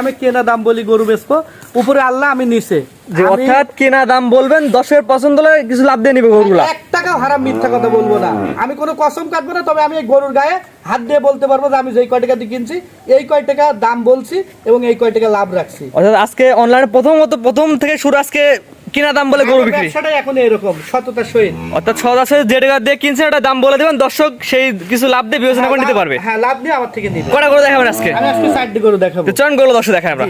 আমি কেনা দাম বলি গরু বেচবো? উপরে আল্লাহ আমি নিচে। যে অর্থাৎ কেনা দাম বলবেন দশের পছন্দ হলে কিছু লাভ দিয়ে নিবে গরুগুলা। এক টাকাও হারাম মিথ্যা কথা বলব না। আমি কোনো কসম কাটবো না তবে আমি এই গরুর গায়ে হাত দিয়ে বলতে পারব যে আমি যেই কয় টাকা দিয়ে কিনছি এই কয় টাকা দাম বলছি এবং এই কয় টাকা লাভ রাখছি। অর্থাৎ আজকে অনলাইনে প্রথমত প্রথম থেকে শুরু আজকে কিনা দাম বলে গরু বিক্রি? ব্যবসাটাই এখন এরকম সততার সহিত। অর্থাৎ দশে যে টাকা দিয়ে কিনছেন ওটা দাম বলে দেবেন দর্শক সেই কিছু লাভ দিয়ে বিবেচনা করে নিতে পারবে। হ্যাঁ লাভ দিয়ে আমার থেকে নিবে। কটা করে দেখাবেন আজকে? আমি আজকে চারটি গরু দেখাবো। গরু দর্শক আমরা।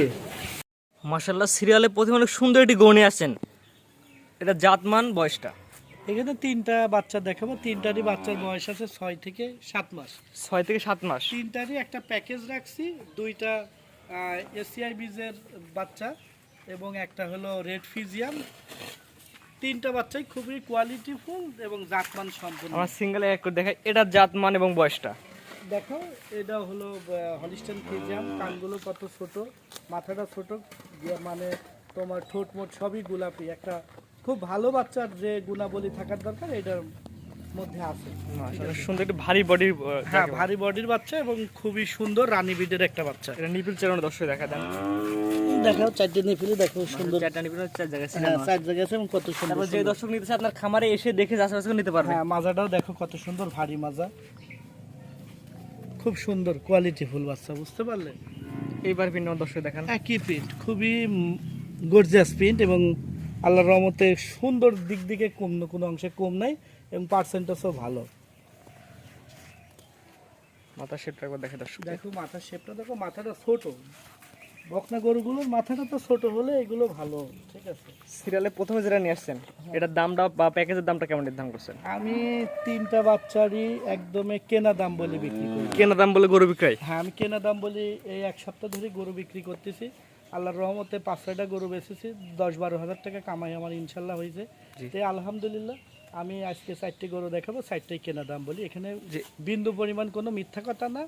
সিরিয়ালে প্রথমে অনেক সুন্দর একটি গরু নিয়ে আসছেন। এটা জাতমান বয়সটা? এখানে তিনটা বাচ্চা দেখাবো। তিনটারই বাচ্চার বয়স আছে ছয় থেকে সাত মাস। ছয় থেকে সাত মাস। তিনটারই একটা প্যাকেজ রাখছি দুইটা এসিআই বীজের বাচ্চা। এবং একটা হলো রেড ফিজিয়াম তিনটা বাচ্চাই খুবই কোয়ালিটিফুল এবং জাতমান সম্পূর্ণ আমার সিঙ্গেলে এক করে দেখাই এটা জাতমান এবং বয়সটা। দেখো এটা হলো হলিস্টান ফিজিয়াম কানগুলো কত ছোট মাথাটা ছোট ইয়ে মানে তোমার ঠোঁট মোট সবই গোলাপি। একটা খুব ভালো বাচ্চার যে গুণাবলী থাকার দরকার এটার মধ্যে আছে। সুন্দর একটি ভারী বডির হ্যাঁ ভারী বডির বাচ্চা এবং খুবই সুন্দর রানী বিডের একটা বাচ্চা। এটা নিপিল চেরোনো দর্শক দেখা দেন। দেখো চারটে নিফিলি দেখো সুন্দর। চারটা নিপিল চার জায়গায় হ্যাঁ চার জায়গা আছে এবং কত সুন্দর তারপর যে দর্শক নিতে আপনার খামারে এসে দেখে যাচাই করে নিতে পারবে। হ্যাঁ মাজাটাও দেখো কত সুন্দর ভারী মাজা। খুব সুন্দর কোয়ালিটি ফুল বাচ্চা বুঝতে পারলে? এইবার দর্শক দেখান। একই প্রিন্ট খুবই গর্জিয়াস প্রিন্ট এবং আল্লাহর রহমতে সুন্দর দিক দিকে কম কোনো অংশে কম নাই এবং পার্সেন্টেজও ভালো। মাথা শেপটা একবার দেখে দর্শক দেখো মাথার শেপটা দেখো মাথাটা ছোট। বকনা গরুগুলোর মাথাটা তো ছোট হলে এগুলো ভালো ঠিক আছে। সিরিয়ালে প্রথমে যেটা নিয়ে আসছেন এটার দামটা বা প্যাকেজের দামটা কেমন নির্ধারণ করছেন? আমি তিনটা বাচ্চারই একদমে কেনা দাম বলে বিক্রি করি। কেনা দাম বলে গরু বিক্রয়? হ্যাঁ আমি কেনা দাম বলি এই এক সপ্তাহ ধরে গরু বিক্রি করতেছি। আল্লাহর রহমতে পাঁচ ছয়টা গরু বেচেছি দশ বারো হাজার টাকা কামাই আমার ইনশাল্লাহ হয়েছে। তো আলহামদুলিল্লাহ আমি আজকে চারটি গরু দেখাবো চারটাই কেনা দাম বলি। এখানে। বিন্দু পরিমাণ কোনো মিথ্যা কথা না।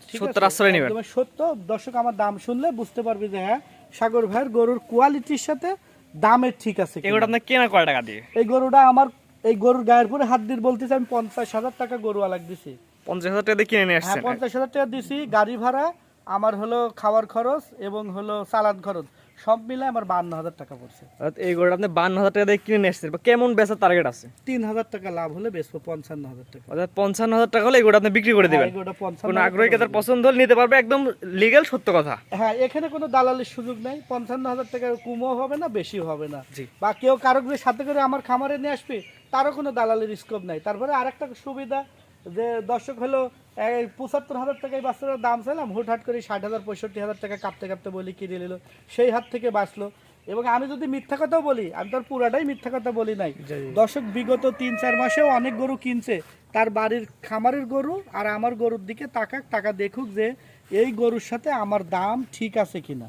আছে? আশ্রয় নেবেন। সত্য। দর্শক আমার দাম শুনলে বুঝতে পারবে যে হ্যাঁ সাগর ভাইয়ের গরুর কোয়ালিটির সাথে দামের ঠিক আছে এই গরুটা আপনার কেনা কয় টাকা দিয়ে? এই গরুটা আমার এই গরুর গায়ের পরে হাত দিয়ে বলতেছি আমি পঞ্চাশ হাজার টাকা গরু আলাক দিছি। পঞ্চাশ হাজার টাকা দিয়ে কিনে নিয়ে হ্যাঁ আসছেন পঞ্চাশ হাজার টাকা দিছি গাড়ি ভাড়া আমার হলো খাওয়ার খরচ এবং হলো চালান খরচ। সব মিলে আমার বান্ন হাজার টাকা পড়ছে। এই গরুটা আপনি বান্ন হাজার টাকা দিয়ে কিনে নিয়ে কেমন বেচার টার্গেট আছে? তিন হাজার টাকা লাভ হলে বেচবো পঞ্চান্ন হাজার টাকা। অর্থাৎ পঞ্চান্ন হাজার টাকা হলে এই গরুটা আপনি বিক্রি করে দেবেন। হ্যাঁ, পঞ্চান্ন কোনো আগ্রহী ক্রেতার পছন্দ হলে নিতে পারবে একদম লিগেল সত্য কথা। হ্যাঁ এখানে কোনো দালালির সুযোগ নেই। পঞ্চান্ন হাজার টাকার কমও হবে না বেশিও হবে না। জি। বা কেউ কারও সাথে করে আমার খামারে নিয়ে আসবে তারও কোনো দালালির স্কোপ নাই। তারপরে আরেকটা সুবিধা যে দর্শক হলো এই পঁচাত্তর হাজার টাকায় বাচ্চাটার দাম চাইলাম হুটহাট করে ষাট হাজার পঁয়ষট্টি হাজার টাকা কাঁপতে কাঁপতে বলি কিনে নিল? সেই হাত থেকে বাঁচলো। এবং আমি যদি মিথ্যা কথাও বলি আমি তার পুরাটাই মিথ্যা কথা বলি নাই। দশক বিগত তিন চার মাসেও অনেক গরু কিনছে। তার বাড়ির খামারের গরু আর আমার গরুর দিকে তাকাক টাকা দেখুক যে এই গরুর সাথে আমার দাম ঠিক আছে কিনা?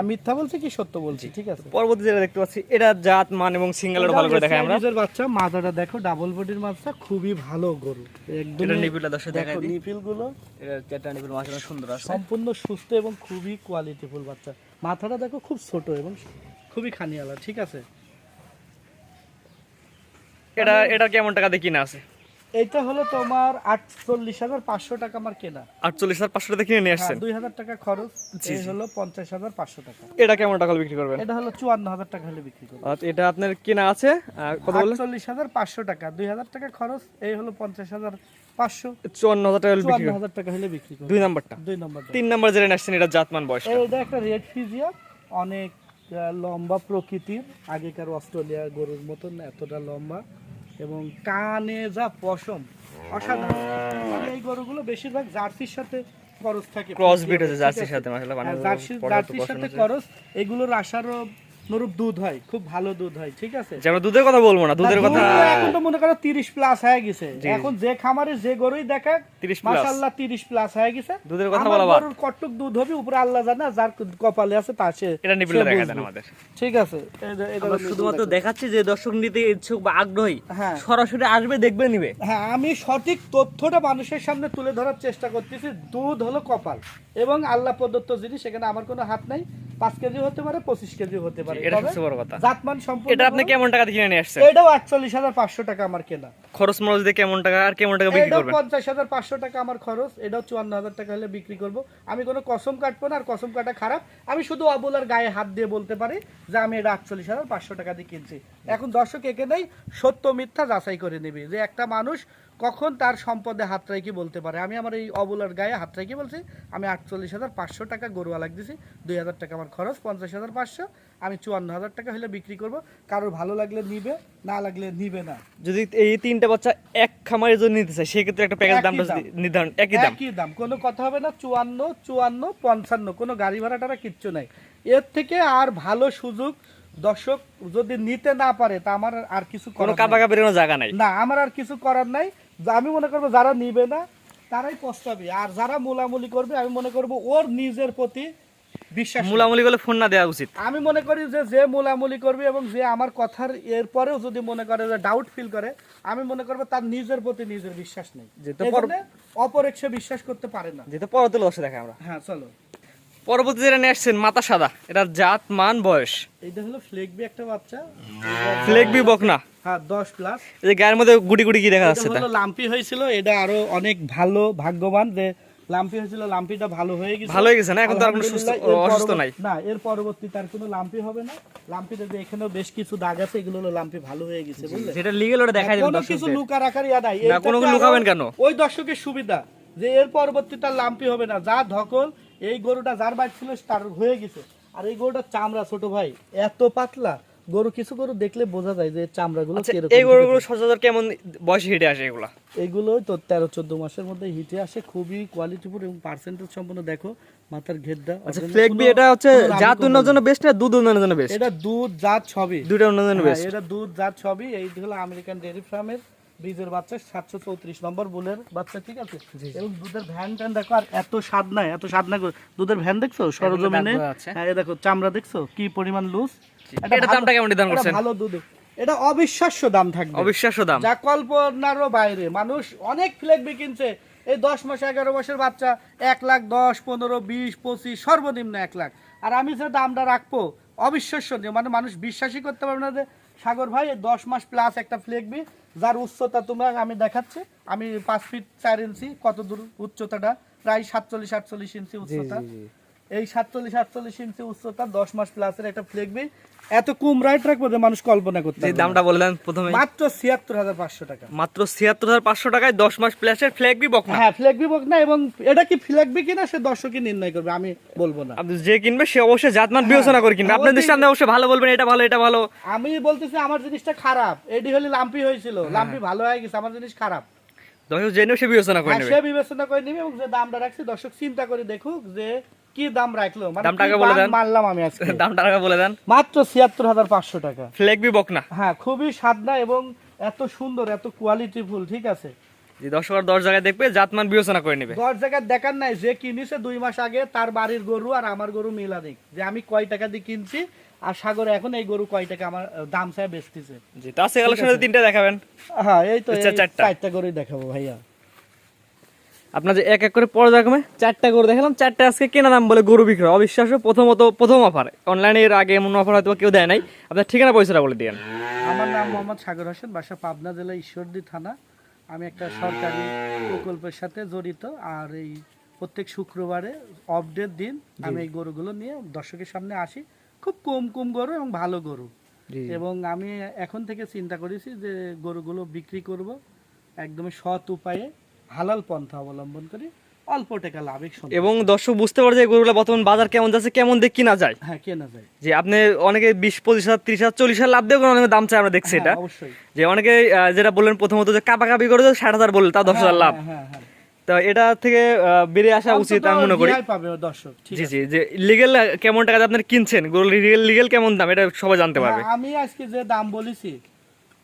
আমি মিথ্যা বলছি কি সত্য বলছি? ঠিক আছে। পরবর্তী যেটা দেখতে পাচ্ছি এটা জাত মান এবং সিঙ্গেলটা ভালো করে দেখাই আমরা। নিজের বাচ্চা মাথাটা দেখো ডাবল বডির বাচ্চা খুবই ভালো গরু। একদম এটা নিপিলটা দর্শক দেখাই দেখো দিই। নিপিলগুলো এটা চারটা নিপিল মাশাআল্লাহ সুন্দর আছে। সম্পূর্ণ সুস্থ এবং খুবই কোয়ালিটিফুল বাচ্চা। মাথাটা দেখো খুব ছোট এবং খুবই খানিয়ালা ঠিক আছে? এটা এটা কেমন টাকা দিয়ে কিনা আছে? এইটা হলো তোমার আটচল্লিশ হাজার পাঁচশো টাকা আমার কেনা। আটচল্লিশ হাজার পাঁচশো টাকা কিনে নিয়ে আসছেন? দুই হাজার টাকা খরচ। এই হলো পঞ্চাশ হাজার পাঁচশো টাকা। এটা কেমন টাকা বিক্রি করবেন? এটা হলো চুয়ান্ন হাজার টাকা হলে বিক্রি করব আচ্ছা, এটা আপনার কেনা আছে? কত বললেন? আটচল্লিশ হাজার পাঁচশো টাকা দুই হাজার টাকা খরচ। এই হলো পঞ্চাশ হাজার পাঁচশো। চুয়ান্ন হাজার টাকা হলে বিক্রি করবেন। হাজার টাকা হলে বিক্রি করব দুই নাম্বারটা। দুই নম্বর তিন নাম্বার যেটা আসছেন এটা জাতমান বয়স এটা একটা রেড ফিজিয়া অনেক লম্বা প্রকৃতির। আগেকার অস্ট্রেলিয়া গরুর মতন এতটা লম্বা। এবং কানে যা পশম অসাধারণ। এই গরুগুলো বেশিরভাগ জার্সির সাথে খরচ থাকে। ক্রস বিট আছে? জার্সির সাথে মাশাআল্লাহ হ্যাঁ, জার্সির সাথে। খরচ এগুলোর আসারও অনুরূপ দুধ হয় খুব ভালো দুধ হয় ঠিক আছে? যে আমরা দুধের কথা বলব না দুধের কথা এখন তো মনে করো 30 প্লাস হয়ে গেছে। এখন যে খামারে যে গরুই দেখা 30 plus। মাশাআল্লাহ 30 প্লাস হয়ে গেছে। দুধের কথা বলা বাদ। গরুর কটুক দুধ হবে উপরে আল্লাহ জানে যার কপালে আছে তা সে এটা দেখা দেন আমাদের। ঠিক আছে এটা- শুধুমাত্র দেখাচ্ছি যে দর্শক নিতে ইচ্ছুক বা আগ্রহী হ্যাঁ। সরাসরি আসবে দেখবে নিবে। হ্যাঁ আমি সঠিক তথ্যটা মানুষের সামনে তুলে ধরার চেষ্টা করতেছি দুধ হলো কপাল। এবং আল্লাহ প্রদত্ত জিনিস সেখানে আমার কোনো হাত নাই। পাঁচ কেজি হতে পারে পঁচিশ কেজি হতে পারে। এটা সবচেয়ে বড় কথা। জাতমান সম্পূর্ণ এটা আপনি কেমন টাকা কিনে নিয়ে আসছেন? এটাও আটচল্লিশ হাজার পাঁচশো টাকা আমার কেনা। খরচ মরচ দিয়ে কেমন টাকা আর কেমন টাকা বিক্রি করবেন? পঞ্চাশ হাজার পাঁচশো টাকা আমার খরচ এটাও চুয়ান্ন হাজার টাকা হলে বিক্রি করব। আমি কোনো কসম কাটবো না আর কসম কাটা খারাপ। আমি শুধু অবলার গায়ে হাত দিয়ে বলতে পারি যে আমি এটা আটচল্লিশ হাজার পাঁচশো টাকা দিয়ে কিনছি। এখন দর্শক একে নেই সত্য মিথ্যা যাচাই করে নেবে। যে একটা মানুষ কখন তার সম্পদে হাত রাখি বলতে পারে? আমি আমার এই অবলার গায়ে হাত রাখি বলছি আমি আটচল্লিশ হাজার পাঁচশো টাকা গরুয়া দিছি দুই হাজার টাকা আমার খরচ পঞ্চাশ হাজার পাঁচশো আমি চুয়ান্ন হাজার টাকা হলে বিক্রি করব কারোর ভালো লাগলে নিবে না লাগলে নিবে না। যদি এই তিনটা বাচ্চা এক খামারের জন্য নিতে চাই সেক্ষেত্রে একটা প্যাকেজ দাম। নির্ধারণ একই দাম? একই দাম। কোনো কথা হবে না চুয়ান্ন চুয়ান্ন পঞ্চান্ন কোনো গাড়ি ভাড়া টাড়া কিচ্ছু নাই। এর থেকে আর ভালো সুযোগ দর্শক যদি নিতে না পারে তা আমার আর কিছু কোনো নাই। জায়গা নাই? না আমার আর কিছু করার নাই। আমি মনে করব যারা নিবে না তারাই পস্তাবে। আর যারা মোলামুলি করবে আমি মনে করব ওর নিজের প্রতি বিশ্বাস। মুলামুলি করলে ফোন না দেওয়া উচিত। আমি মনে করি যে যে মোলামুলি করবে এবং যে আমার কথার এরপরেও যদি মনে করে যে ডাউট ফিল করে আমি মনে করব তার নিজের প্রতি নিজের বিশ্বাস নেই। যেহেতু এই পর- জন্যে অপরেক সে বিশ্বাস করতে পারে না। যেহেতু পরবর্তী দশে দেখা আমরা। হ্যাঁ চলো। পরবর্তী যেটা নিয়ে আসছেন মাথা সাদা। এটা জাত মান বয়স। এইটা হলো ফ্লেগবি একটা বাচ্চা। ফ্লেগবি বকনা। হ্যাঁ দশ প্লাস এই যে গায়ের মধ্যে গুটি গুটি কি দেখা যাচ্ছে এটা? হলো লাম্পি হয়েছিল এটা আরও অনেক ভালো ভাগ্যবান যে লাম্পি হয়েছিল লাম্পিটা ভালো হয়ে গেছে। ভালো হয়ে গেছে না? এখন তো আর কোনো সুস্থ- অসুস্থ নাই। না এর পরবর্তী তার কোনো লাম্পি হবে না। লাম্পিতে যে এখানেও বেশ কিছু দাগ আছে এগুলো হলো লাম্পি ভালো হয়ে গেছে বুঝলে? যেটা ওটা কোনো কিছু লুকা রাখার ইয়া নাই। না, কোনো লুকাবেন কেন? ওই দর্শকের সুবিধা যে এর পরবর্তী তার লাম্পি হবে না। যা ধকল এই গরুটা যার বাড়ি ছিল তার হয়ে গেছে। আর এই গরুটার চামড়া ছোট ভাই এত পাতলা। গরু কিছু গরু দেখলে বোঝা যায় যে চামড়াগুলো আচ্ছা এই গরুগুলো সচরাচর কেমন বয়সে হেঁটে আসে এগুলা? এইগুলো তো তেরো চোদ্দ মাসের মধ্যে হিটে আসে খুবই কোয়ালিটিফুল এবং পার্সেন্টেজ সম্পূর্ণ দেখো মাথার ঘেরটা আচ্ছা ফ্লেগবি কোনো- এটা হচ্ছে জাত উন্নয়নের জন্য বেস্ট না দুধ উন্নয়নের জন্য বেস্ট এটা দুধ জাত সবই দুইটা উন্নয়নের জন্য হ্যাঁ, বেস্ট এটা দুধ জাত সবই এই হলো আমেরিকান ডেয়ারি ফার্মের বীজের বাচ্চা সাতশো চৌত্রিশ নম্বর বুলের বাচ্চা ঠিক আছে? এবং দুধের ভ্যান ট্যান দেখো আর এত স্বাদ নাই এত স্বাদ না গো। দুধের ভ্যান দেখছ? সরজমিনে। হ্যাঁ এই দেখো চামড়া দেখছ? কি পরিমাণ লুজ এটার দামটা কেমন নির্ধারণ করছেন? ভালো দুধ। এটা অবিশ্বাস্য দাম থাকবে। অবিশ্বাস্য দাম। যা কল্পনারও বাইরে। মানুষ অনেক কিনছে। এই দশ মাস এগারো মাসের বাচ্চা এক লাখ দশ পনেরো বিশ পঁচিশ সর্বনিম্ন এক লাখ। আর আমি যে দামটা রাখব অবিশ্বাস্য। মানে মানুষ বিশ্বাসই করতে পারবে না যে সাগর ভাই দশ মাস প্লাস একটা ফ্লেগবি যার উচ্চতা তোমার আমি দেখাচ্ছি আমি পাঁচ ফিট চার ইঞ্চি কত দূর উচ্চতাটা? প্রায় সাতচল্লিশ আটচল্লিশ ইঞ্চি উচ্চতা। এই সাতচল্লিশ আটচল্লিশ ইঞ্চি উচ্চতা দশ মাস প্লাসের একটা ফ্লেগবি এত কম রাইট রাখব যে মানুষ কল্পনা করতে যে না। দামটা বললেন প্রথমে মাত্র ছিয়াত্তর হাজার পাঁচশো টাকা। মাত্র ছিয়াত্তর হাজার পাঁচশো টাকায় দশ মাস প্লাসের ফ্ল্যাগবি বকনা হ্যাঁ ফ্ল্যাগবি বক না এবং এটা কি ফ্ল্যাগবি কিনা সে দর্শকই নির্ণয় করবে আমি বলব না। আপনি যে কিনবে সে অবশ্যই জাতমান বিবেচনা করে কিনবে। হ্যাঁ, আপনার ওই- দৃষ্টি আপনি অবশ্যই ভালো বলবেন এটা ভালো এটা ভালো। আমি বলতেছি আমার জিনিসটা খারাপ। এডি হলে লাম্পি হয়েছিল। লাম্পি ভালো হয়ে গেছে আমার জিনিস খারাপ। দর্শক জেনেও সে বিবেচনা করে হ্যাঁ, নেবে। সে বিবেচনা করে নিবে এবং যে দামটা রাখছি দর্শক চিন্তা করে দেখুক যে কি দাম রাখল? মানে দামটা আগে বলে দেন। মানলাম আমি আজকে? দামটা আগে বলে দেন। মাত্র ছিয়াত্তর হাজার পাঁচশো টাকা। ফ্ল্যাগবি বকনা। হ্যাঁ খুবই সাদনা এবং এত সুন্দর এত ঠিক আছে? যে দর্শক আর দশ জায়গায় দেখবে জাতমান বিবেচনা করে নেবে। দশ জায়গায় দেখার নাই যে কিনেছে দুই মাস আগে তার বাড়ির গরু আর আমার গরু মিলা দিক যে আমি কয় টাকা দিয়ে কিনছি আর সাগরে এখন এই গরু কয় টাকা আমার দাম চাই বেচতেছে। জি কালেকশনে তিনটা দেখাবেন। হ্যাঁ এই তো চারটা। চারটা গরুই দেখাবো ভাইয়া। আপনার যে এক এক করে পর্যায়ক্রমে চারটা গরু দেখালাম চারটা আজকে কেনা দাম বলে গরু বিক্রয়। অবিশ্বাস্য প্রথমত প্রথম অফার অনলাইনে এর আগে এমন অফার হয়তো কেউ দেয় নাই। আপনার ঠিকানা পয়সাটা বলে দিয়েন। আমার নাম মোহাম্মদ সাগর হোসেন বাসা পাবনা জেলা ঈশ্বরদী থানা। আমি একটা সরকারি প্রকল্পের সাথে জড়িত আর এই প্রত্যেক শুক্রবারে অফডের দিন আমি এই গরুগুলো নিয়ে দর্শকের সামনে আসি। খুব কম কম গরু এবং ভালো গরু। এবং আমি এখন থেকে চিন্তা করেছি যে গরুগুলো বিক্রি করব একদমই সৎ উপায়ে। হালাল পন্থা অবলম্বন করি অল্প টাকা সঙ্গে এবং দর্শক বুঝতে পারে যে গরুগুলো বর্তমান বাজার কেমন যাচ্ছে কেমন দিয়ে কিনা যায়। হ্যাঁ কেনা যায়। যে আপনি অনেকে বিশ পঁচিশ হাজার তিরিশ হাজার চল্লিশ হাজার লাভ দিয়ে অনেকে দাম চাই আমরা দেখছি এটা। হ্যাঁ, অবশ্যই। যে অনেকে যেটা বললেন প্রথমত যে কাপা কাপি করে ষাট হাজার বললেন তা দশ হাজার লাভ। হ্যাঁ, হ্যাঁ, হ্যাঁ। তো এটা থেকে বেরিয়ে আসা উচিত আমি মনে করি। দর্শক জি জি যে লিগেল কেমন টাকা আপনার কিনছেন গরু লিগেল লিগেল কেমন দাম এটা সবাই জানতে পারবে। আমি আজকে যে দাম বলেছি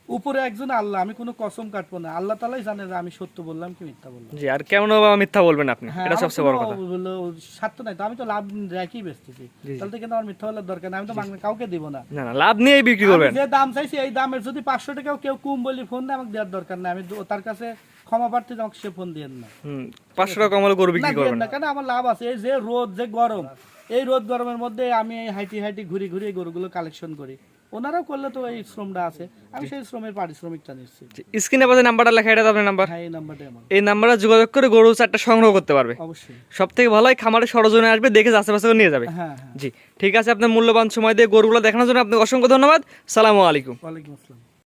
উপরে একজন আল্লাহ আমি কোনো কসম কাটবো না। আল্লাহ তালাই জানে যে আমি সত্য বললাম কি মিথ্যা বললাম। জি আর কেমন মিথ্যা বলবেন আপনি? হ্যাঁ, এটা সবচেয়ে বড় কথা। স্বার্থ নাই তো আমি তো লাভ রেখেই বেচতেছি তাহলে তো কিন্তু আমার মিথ্যা বলার দরকার নাই আমি তো কাউকে দিব না। না না লাভ নিয়েই বিক্রি করবেন। যে দাম চাইছি এই দামের যদি পাঁচশো টাকাও কেউ কুম বলি ফোন আমাকে দেওয়ার দরকার নাই। আমি তার কাছে ক্ষমা প্রার্থী আমাকে সে ফোন না। হুম টাকা গরু বিক্রি করবেন না কেন আমার লাভ আছে? এই যে রোদ যে গরম এই রোদ গরমের মধ্যে আমি হাইটি হাইটি ঘুরি ঘুরি গরুগুলো কালেকশন করি। ওনারাও করলে তো এই শ্রমটা আছে। আমি সেই শ্রমের পারিশ্রমিকটা নিচ্ছি স্ক্রিনে পাশে নাম্বারটা লেখা এটা আপনার নাম্বার হ্যাঁ এই নাম্বারটাই আমার। এই নাম্বারে যোগাযোগ করে গরু চারটা সংগ্রহ করতে পারবে। অবশ্যই। সব থেকে ভালো হয় খামারে সরজনে আসবে দেখে আশেপাশে নিয়ে যাবে। হ্যাঁ হ্যাঁ। জি ঠিক আছে আপনার মূল্যবান সময় দিয়ে গরুগুলো দেখানোর জন্য আপনাকে অসংখ্য ধন্যবাদ। সালামু আলাইকুম। ওয়ালাইকুম আসসালাম।